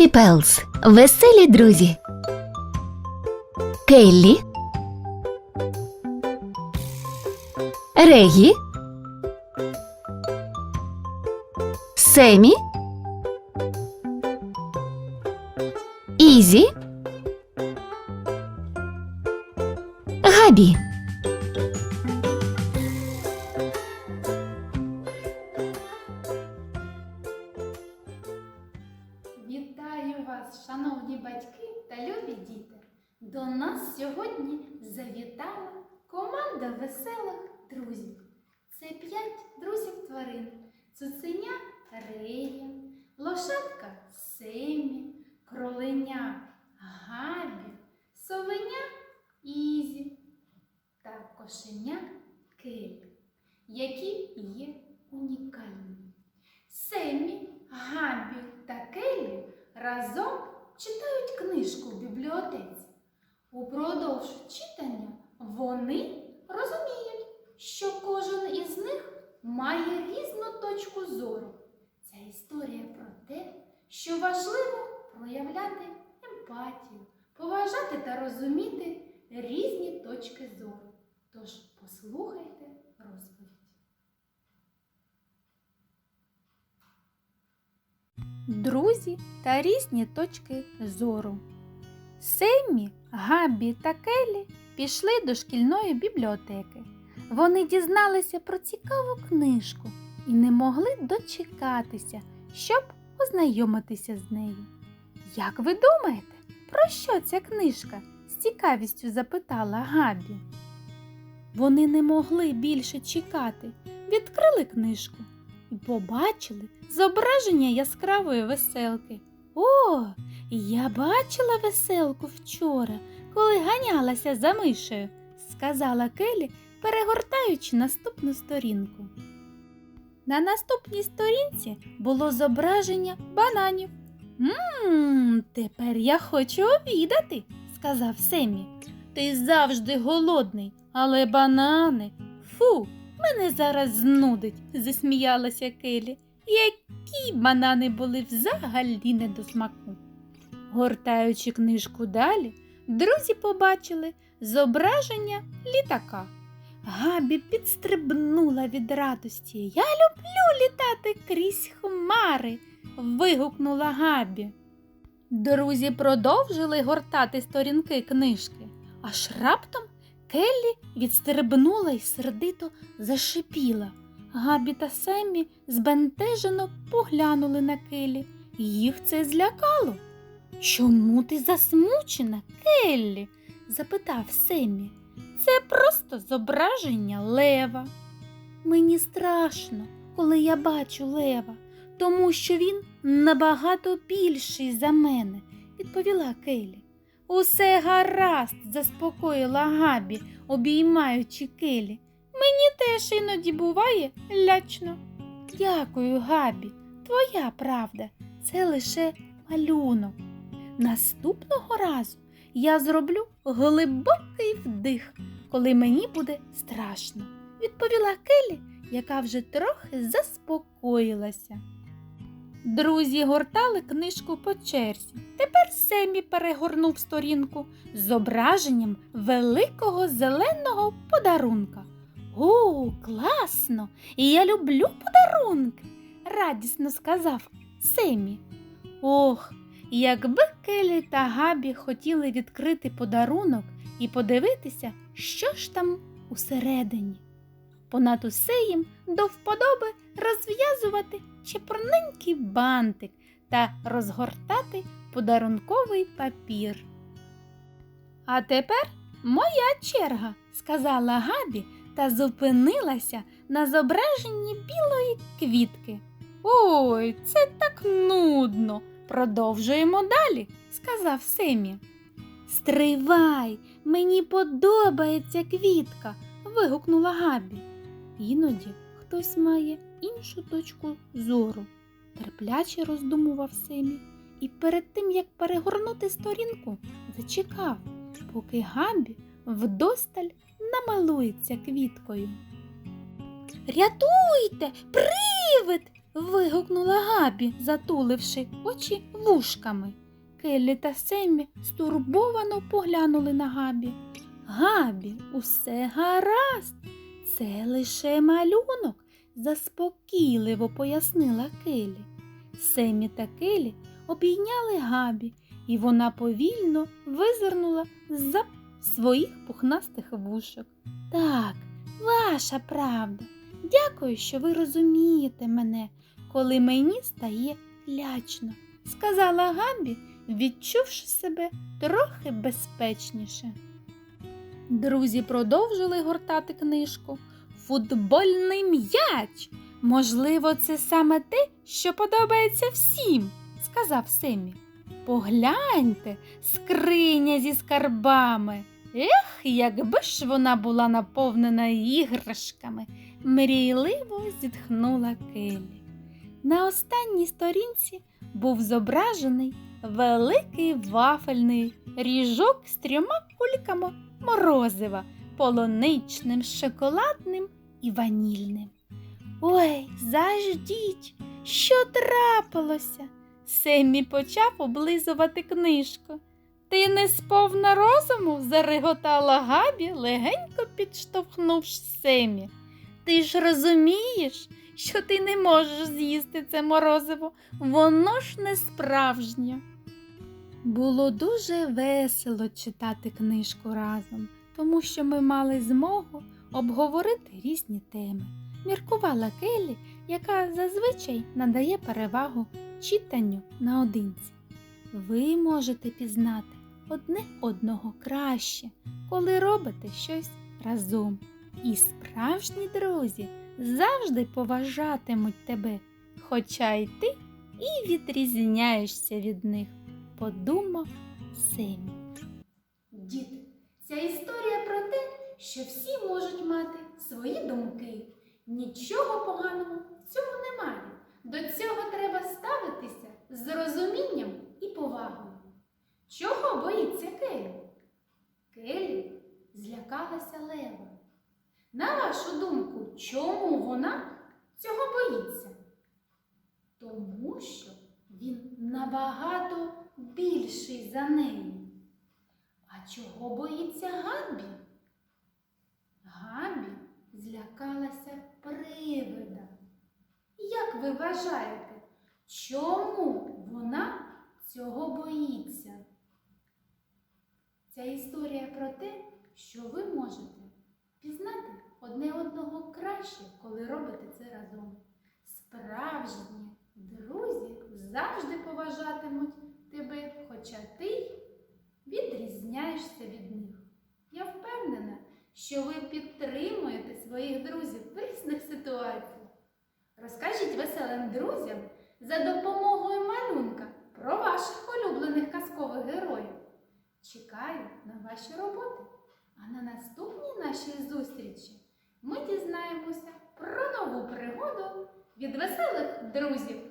Хеппі Пелс. Веселі друзі. Келлі. Регі. Семі. Ізі. Габі. Шановні батьки та любі діти! До нас сьогодні завітала команда веселих друзів. Це п'ять друзів тварин: цуценя Рея, лошадка Семі, кроленя Габі, совеня Ізі та кошеня Келі, які є унікальними. Семі, Габі та Келі разом читають книжку в бібліотеці. Упродовж читання вони розуміють, що кожен із них має різну точку зору. Ця історія про те, що важливо проявляти емпатію, поважати та розуміти різні точки зору. Тож послухайте розповідь. Друзі та різні точки зору. Семмі, Габі та Келі пішли до шкільної бібліотеки. Вони дізналися про цікаву книжку і не могли дочекатися, щоб ознайомитися з нею. Як ви думаєте, про що ця книжка? з цікавістю запитала Габі. Вони не могли більше чекати, відкрили книжку і побачили зображення яскравої веселки. О, я бачила веселку вчора, коли ганялася за мишею, сказала Келі, перегортаючи наступну сторінку. На наступній сторінці було зображення бананів. Мм, тепер я хочу обідати, сказав Семі. Ти завжди голодний, але банани. Фу, мене зараз знудить, засміялася Келі. Які банани були взагалі не до смаку. Гортаючи книжку далі, друзі побачили зображення літака. Габі підстрибнула від радості. Я люблю літати крізь хмари. вигукнула Габі. Друзі продовжили гортати сторінки книжки, аж раптом Келлі відстрибнула і сердито зашипіла. Габі та Семмі збентежено поглянули на Келлі. Їх це злякало. Чому ти засмучена, Келлі? запитав Семмі. Це просто зображення лева. Мені страшно, коли я бачу лева, тому що він набагато більший за мене, відповіла Келлі. Усе гаразд, заспокоїла Габі, обіймаючи Келлі. Мені теж іноді буває лячно. Дякую, Габі, твоя правда, це лише малюнок. Наступного разу я зроблю глибокий вдих, коли мені буде страшно, відповіла Келі, яка вже трохи заспокоїлася. Друзі гортали книжку по черзі. Тепер Семі перегорнув сторінку з зображенням великого зеленого подарунка. О, класно! І я люблю подарунки, радісно сказав Семі. Ох, якби Келі та Габі хотіли відкрити подарунок і подивитися, що ж там усередині. Понад усе їм до вподоби розв'язувати чепурненький бантик та розгортати подарунковий папір. А тепер моя черга, сказала Габі та зупинилася на зображенні білої квітки. Ой, це так нудно. Продовжуємо далі, сказав Семі. Стривай, мені подобається квітка, вигукнула Габі. Іноді хтось має іншу точку зору, терпляче роздумував Семі, і перед тим, як перегорнути сторінку, зачекав, поки Габі вдосталь намалується квіткою. Рятуйте, привид. вигукнула Габі, затуливши очі вушками. Келлі та Семі стурбовано поглянули на Габі. Габі, усе гаразд. Це лише малюнок, заспокійливо пояснила Келі. Семі та Келі обійняли Габі, і вона повільно визирнула з-за своїх пухнастих вушок. Так, ваша правда. Дякую, що ви розумієте мене, коли мені стає лячно, сказала Габі, відчувши себе трохи безпечніше. Друзі продовжили гортати книжку. Футбольний м'яч. Можливо, це саме те, що подобається всім, сказав Семі. Погляньте, скриня зі скарбами. Ех, якби ж вона була наповнена іграшками, мрійливо зітхнула Келі. На останній сторінці був зображений великий вафельний ріжок з трьома кульками морозива, полуничним, шоколадним і ванільним. Ой, заждіть, що трапилося? Семі почав облизувати книжку. Ти не сповна розуму? зареготала Габі, легенько підштовхнувши Семі. Ти ж розумієш, що ти не можеш з'їсти це морозиво, воно ж не справжнє. Було дуже весело читати книжку разом, тому що ми мали змогу обговорити різні теми. Міркувала Келі, яка зазвичай надає перевагу читанню наодинці. Ви можете пізнати одне одного краще, коли робите щось разом. І справжні друзі завжди поважатимуть тебе, хоча й ти і відрізняєшся від них, подумав Семі. Діти, ця історія про те, що всі можуть мати свої думки. Нічого поганого в цьому немає. До цього треба ставитися з розумінням і повагою. Чого боїться Келі? Келі злякалася лева. На вашу думку, чому вона цього боїться? Тому що він набагато більший за неї. А чого боїться Габі? Габі злякалася привида. Як ви вважаєте, чому вона цього боїться? Ця історія про те, що ви можете пізнати одне одного краще, коли робите це разом. Справжні друзі завжди поважатимуть тебе, хоча ти відрізняєшся від них. Я впевнена, що ви підтримуєте своїх друзів в різних ситуаціях. Розкажіть веселим друзям за допомогою малюнка про ваших улюблених казкових героїв. Чекаю на ваші роботи. А на наступній нашій зустрічі ми дізнаємося про нову пригоду від веселих друзів.